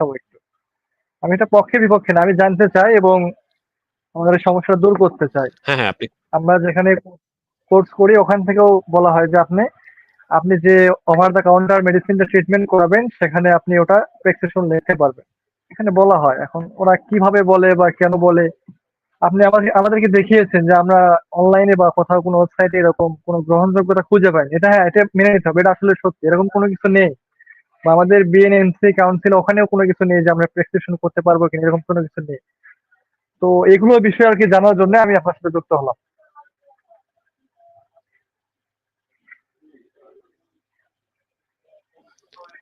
হব একটু। আমি এটা পক্ষে বিপক্ষে না। আমি জানতে চাই এবং আমাদের সমস্যা দূর করতে চাই। হ্যাঁ, হ্যাঁ, আপনি আমরা যেখানে কোর্স করি ওখান থেকেও বলা হয় যে আপনি, আপনি যে ওভার দ্য কাউন্টার মেডিসিনটা ট্রিটমেন্ট করাবেন সেখানে আপনি ওটা প্রেসক্রিপশন লিখতে পারবেন। এখানে বলা হয়। এখন ওরা কীভাবে বলে বা কেন বলে আপনি আমাদের আমাদেরকে দেখিয়েছেন যে আমরা অনলাইনে বা কোথাও কোনো ওয়েবসাইটে এরকম কোনো গ্রহণযোগ্যতা খুঁজে পাইনি। এটা হ্যাঁ, এটা মেনে নিতে হবে। এটা আসলে সত্যি। এরকম কোনো কিছু নেই। বা আমাদের বিএনএমসি কাউন্সিল ওখানেও কোনো কিছু নেই যে আমরা প্রেসক্রিপশন করতে পারব কিনা এরকম কোনো কিছু নেই। তো এগুলো বিষয়ে আর কি জানার জন্য আমি আপনার সাথে যুক্ত হলাম।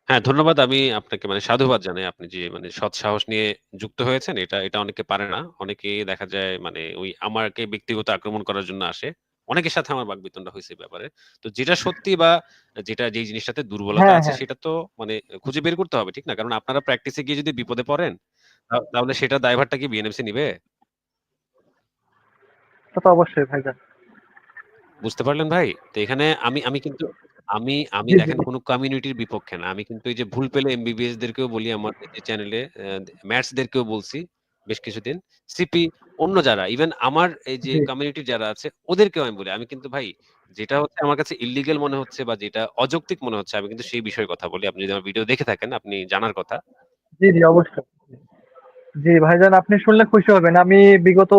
হ্যাঁ, ধন্যবাদ। আমি আপনাকে মানে সাধুবাদ জানাই। আপনি যে মানে সৎ সাহস নিয়ে যুক্ত হয়েছেন এটা, এটা অনেকে পারে না। অনেকেই দেখা যায় মানে ওই আমাকে ব্যক্তিগত আক্রমণ করার জন্য আসে। অনেকের সাথে আমার বাকবিতণ্ডা হইছে এই ব্যাপারে। তো যেটা সত্যি বা যেটা যেই জিনিসটাতে দুর্বলতা হ্যাঁ, আছে হ্যাঁ। সেটা তো মানে খুঁজে বের করতে হবে, ঠিক না? কারণ আপনারা প্র্যাকটিসে গিয়ে যদি বিপদে পড়েন, তাহলে সেটার দায়ভারটা কি বিএনএমসি নিবে? তা তো অবশ্যই ভাইজান। বুঝতে পারলেন ভাই? তো এখানে আমি আমি কিন্তু আমি আমি দেখেন। কোন কমিউনিটির বিপক্ষে না। আমি কিন্তু এই যে ভুল পেলে এমবিবিএস দেরকেও বলি আমার চ্যানেলে ম্যাথস দেরকেও বলছি বেশ কিছুদিন। সিপি অন্য যারা ইভেন আমার এই যে। কমিউনিটি যারা আছে ওদেরকেও আমি বলি। আমি কিন্তু ভাই যেটা হচ্ছে আমার কাছে ইলিগেল মনে হচ্ছে বা যেটা অযৌক্তিক মনে হচ্ছে আমি কিন্তু সেই বিষয়ে কথা বলি। আপনি যদি আমার ভিডিও দেখে থাকেন আপনি জানার কথা। জি, জি অবশ্যই। জি ভাইজান আপনি শুনলে খুশি হবেন। আমি বিগত